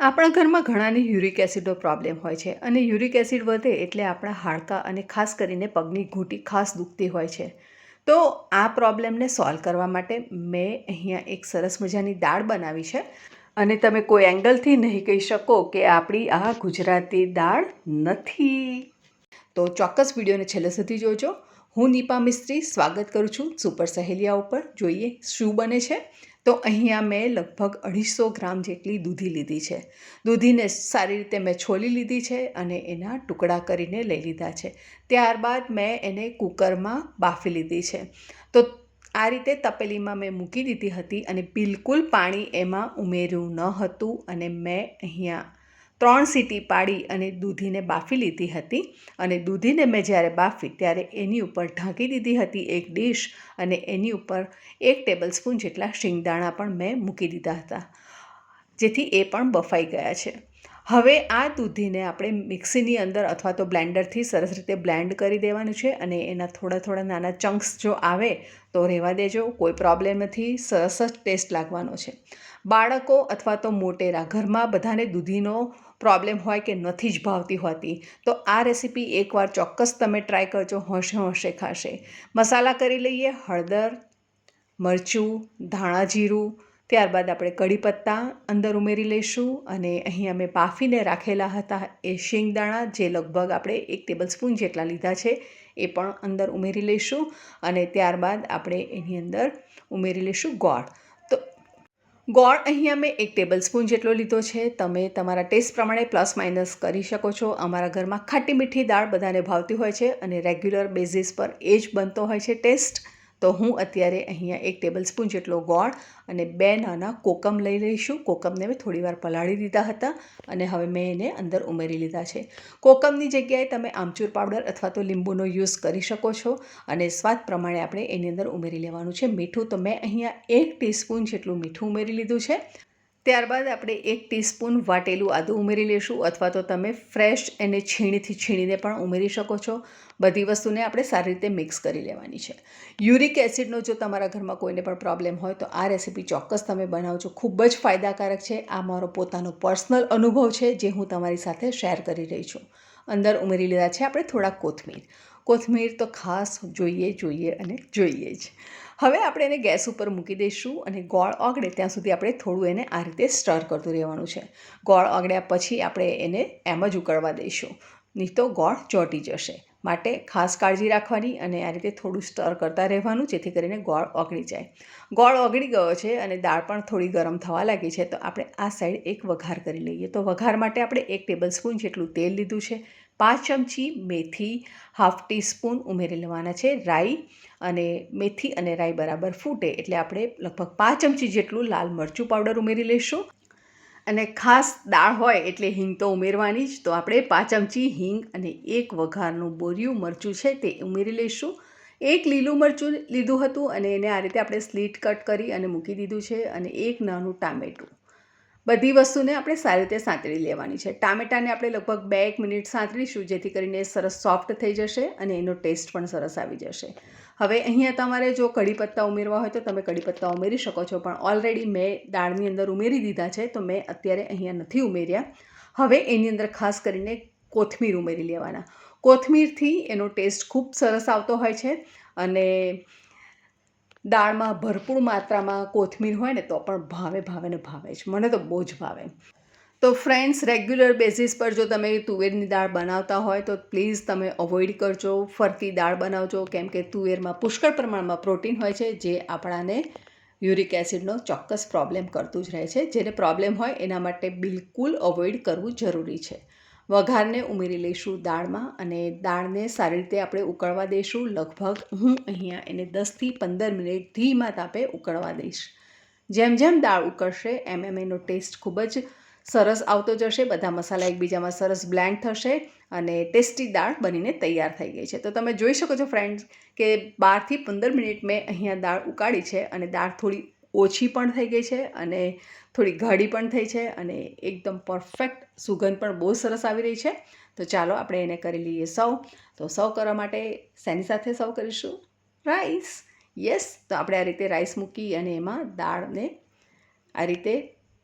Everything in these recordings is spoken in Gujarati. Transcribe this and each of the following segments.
આપણા ઘરમાં ઘણાને યુરિક એસિડનો પ્રોબ્લેમ હોય છે અને યુરિક એસિડ વધે એટલે આપણા હાડકાં અને ખાસ કરીને પગની ઘૂંટી ખાસ દુખતી હોય છે. તો આ પ્રોબ્લેમને સોલ્વ કરવા માટે મેં અહીંયા એક સરસ મજાની દાળ બનાવી છે અને તમે કોઈ એંગલથી નહીં કહી શકો કે આપણી આ ગુજરાતી દાળ નથી. તો ચોક્કસ વિડીયોને છેલ્લે સુધી જોજો. હું નીપા મિસ્ત્રી, સ્વાગત કરું છું સુપર સહેલિયા ઉપર. જોઈએ શું બને છે. તો અહીંયા મેં લગભગ અઢીસો ગ્રામ જેટલી દૂધી લીધી છે. દૂધીને સારી રીતે મેં છોલી લીધી છે અને એના ટુકડા કરીને લઈ લીધા છે. ત્યારબાદ મેં એને કુકરમાં બાફી લીધી છે. તો આ રીતે તપેલીમાં મેં મૂકી દીધી હતી અને બિલકુલ પાણી એમાં ઉમેર્યું ન હતું અને મેં અહીંયા ત્રણ સીટી પાડી અને દૂધીને બાફી લીધી હતી. અને દૂધીને મેં જ્યારે બાફી ત્યારે એની ઉપર ઢાંકી દીધી હતી એક ડીશ અને એની ઉપર એક ટેબલ સ્પૂન જેટલા શિંગદાણા પણ મેં મૂકી દીધા હતા, જેથી એ પણ બફાઈ ગયા છે. હવે આ દૂધીને આપણે મિક્સીની અંદર અથવા તો બ્લેન્ડરથી સરસ રીતે બ્લેન્ડ કરી દેવાનું છે અને એના થોડા થોડા નાના ચંક્સ જો આવે તો રહેવા દેજો, કોઈ પ્રોબ્લેમ નથી, સરસ જ ટેસ્ટ લાગવાનો છે. બાળકો અથવા તો મોટેરા ઘરમાં બધાને દૂધીનો પ્રોબ્લેમ હોય કે નથી જ ભાવતી હોતી, તો આ રેસીપી એકવાર ચોક્કસ તમે ટ્રાય કરજો હોંશે હોંશે ખાશે. મસાલા કરી લઈએ હળદર, મરચું, ધાણા જીરું, ત્યારબાદ આપણે કઢી પત્તા અંદર ઉમેરી લઈશું અને અહીં અમે બાફીને રાખેલા હતા એ શેંગદાણા જે લગભગ આપણે એક ટેબલ સ્પૂન જેટલા લીધા છે એ પણ અંદર ઉમેરી લઈશું અને ત્યારબાદ આપણે એની અંદર ઉમેરી લઈશું ગોળ. ગોળ અહીંયા મેં એક ટેબલ સ્પૂન જેટલો લીધો છે. તમે તમારા ટેસ્ટ પ્રમાણે પ્લસ માઇનસ કરી શકો છો. અમારા ઘરમાં ખાટી મીઠી દાળ બધાને ભાવતી હોય છે અને રેગ્યુલર બેઝિસ પર એ જ બનતો હોય છે ટેસ્ટ તો હું અત્યારે અહીંયા એક ટેબલ સ્પૂન જેટલો ગોળ અને બે નાના કોકમ લઈ લઈશું. કોકમને મેં થોડીવાર પલાળી દીધા હતા અને હવે મેં એને અંદર ઉમેરી લીધા છે. કોકમની જગ્યાએ તમે આમચૂર પાવડર અથવા તો લીંબુનો યુઝ કરી શકો છો અને સ્વાદ પ્રમાણે આપણે એની અંદર ઉમેરી લેવાનું છે. મીઠું તો મેં અહીંયા એક ટીસ્પૂન જેટલું મીઠું ઉમેરી લીધું છે. ત્યારબાદ આપણે એક ટીસ્પૂન વાટેલું આદું ઉમેરી લઈશું અથવા તો તમે ફ્રેશ એને છીણીથી છીણીને પણ ઉમેરી શકો છો. બધી વસ્તુને આપણે સારી રીતે મિક્સ કરી લેવાની છે. યુરિક એસિડનો જો તમારા ઘરમાં કોઈને પણ પ્રોબ્લેમ હોય તો આ રેસીપી ચોક્કસ તમે બનાવજો. ખૂબ જ ફાયદાકારક છે. આ મારો પોતાનો પર્સનલ અનુભવ છે જે હું તમારી સાથે શેર કરી રહી છું. અંદર ઉમેરી લીધા છે આપણે થોડા કોથમીર. કોથમીર તો ખાસ જોઈએ જોઈએ અને જોઈએ જ. હવે આપણે એને ગેસ ઉપર મૂકી દઈશું અને ગોળ ઓગળે ત્યાં સુધી આપણે થોડું એને આ રીતે સ્ટર કરતું રહેવાનું છે. ગોળ ઓગળ્યા પછી આપણે એને એમ જ ઉકળવા દઈશું. નહીં તો ગોળ ચોંટી જશે. માટે ખાસ કાળજી રાખવાની અને આ રીતે થોડું સ્ટર કરતા રહેવાનું જેથી કરીને ગોળ ઓગળી જાય. ગોળ ઓગળી ગયો છે અને દાળ પણ થોડી ગરમ થવા લાગી છે તો આપણે આ સાઈડ એક વઘાર કરી લઈએ. તો વઘાર માટે આપણે એક ટેબલ સ્પૂન જેટલું તેલ લીધું છે. પાંચ ચમચી મેથી હાફ ટીસ્પૂન ઉમેરી લેવાના છે રાઈ અને મેથી અને રાઈ બરાબર ફૂટે એટલે આપણે લગભગ પાંચ ચમચી જેટલું લાલ મરચું પાવડર ઉમેરી લઈશું. અને ખાસ દાળ હોય એટલે હિંગ તો ઉમેરવાની જ, તો આપણે પાંચ ચમચી હિંગ અને એક વઘારનું બોરિયું મરચું છે તે ઉમેરી લઈશું. એક લીલું મરચું લીધું હતું અને એને આ રીતે આપણે સ્લીટ કટ કરી અને મૂકી દીધું છે અને એક નાનું ટામેટું. બધી વસ્તુને આપણે સારી રીતે સાંતળી લેવાની છે. ટામેટાને આપણે લગભગ બે એક મિનિટ સાંતળીશું, જેથી કરીને સરસ સોફ્ટ થઈ જશે અને એનો ટેસ્ટ પણ સરસ આવી જશે. હવે અહીંયા તમારે જો કઢી પત્તા ઉમેરવા હોય તો તમે કઢી પત્તા ઉમેરી શકો છો, પણ ઓલરેડી મેં દાળની અંદર ઉમેરી દીધા છે, તો મેં અત્યારે અહીંયા નથી ઉમેર્યા. હવે એની અંદર ખાસ કરીને કોથમીર ઉમેરી લેવાના. કોથમીરથી એનો ટેસ્ટ ખૂબ સરસ આવતો હોય છે અને દાળમાં ભરપૂર માત્રામાં કોથમીર હોય ને તો પણ ભાવે ભાવે ને ભાવે જ મને તો બહુ જ ભાવે. તો ફ્રેન્ડ્સ રેગ્યુલર બેઝિસ પર જો તમે તુવેરની દાળ બનાવતા હોય તો પ્લીઝ તમે અવોઇડ કરજો. ફરતી દાળ બનાવજો. કેમ કે તુવેરમાં પુષ્કળ પ્રમાણમાં પ્રોટીન હોય છે, જે આપણાને યુરિક એસિડનો ચોક્કસ પ્રોબ્લેમ કરતું જ રહે છે. જેને પ્રોબ્લેમ હોય એના માટે બિલકુલ અવોઇડ કરવું જરૂરી છે. વઘારને ઉમેરી લઈશું દાળમાં અને દાળને સારી રીતે આપણે ઉકળવા દઈશું. લગભગ હું અહીંયા એને દસથી પંદર મિનિટ ધીમા તાપે ઉકળવા દઈશ. જેમ જેમ દાળ ઉકળશે, એમ એમ એનો ટેસ્ટ ખૂબ જ સરસ આવતો જશે. બધા મસાલા એકબીજામાં સરસ બ્લેન્ડ થશે અને ટેસ્ટી દાળ બનીને તૈયાર થઈ ગઈ છે. તો તમે જોઈ શકો છો ફ્રેન્ડ્સ કે બારથી પંદર મિનિટ મેં અહીંયા દાળ ઉકાળી છે અને દાળ થોડી ઓછી પણ થઈ ગઈ છે અને થોડી ગાઢી પણ થઈ છે અને એકદમ પરફેક્ટ સુગંધ પણ બહુ સરસ આવી રહી છે. તો ચાલો આપણે એને કરી લઈએ સૌ તો સૌ કરવા માટે શેની સાથે સૌ કરીશું? રાઈસ. યસ. તો આપણે આ રીતે રાઈસ મૂકી અને એમાં દાળને આ રીતે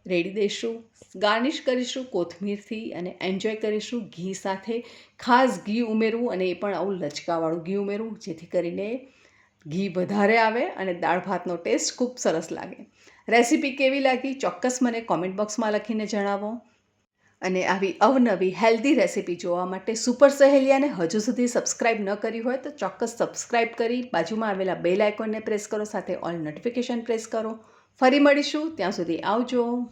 રેડી દઈશું. ગાર્નિશ કરીશું કોથમીરથી અને એન્જોય કરીશું ઘી સાથે. ખાસ ઘી ઉમેરવું અને એ પણ આવું લચકાવાળું ઘી ઉમેરવું જેથી કરીને ઘી વધારે આવે અને દાળ ભાતનો ટેસ્ટ ખૂબ સરસ લાગે. રેસીપી કેવી લાગી? ચોક્કસ મને કોમેન્ટ બોક્સમાં લખીને જણાવો. અને આવી અવનવી હેલ્ધી રેસીપી જોવા માટે સુપર સહેલિયાને હજુ સુધી સબસ્ક્રાઇબ ન કરી હોય તો ચોક્કસ સબસ્ક્રાઇબ કરી બાજુમાં આવેલા બેલ આઇકોનને પ્રેસ કરો, સાથે ઓલ નોટિફિકેશન પ્રેસ કરો. ફરી મળીશું, ત્યાં સુધી આવજો.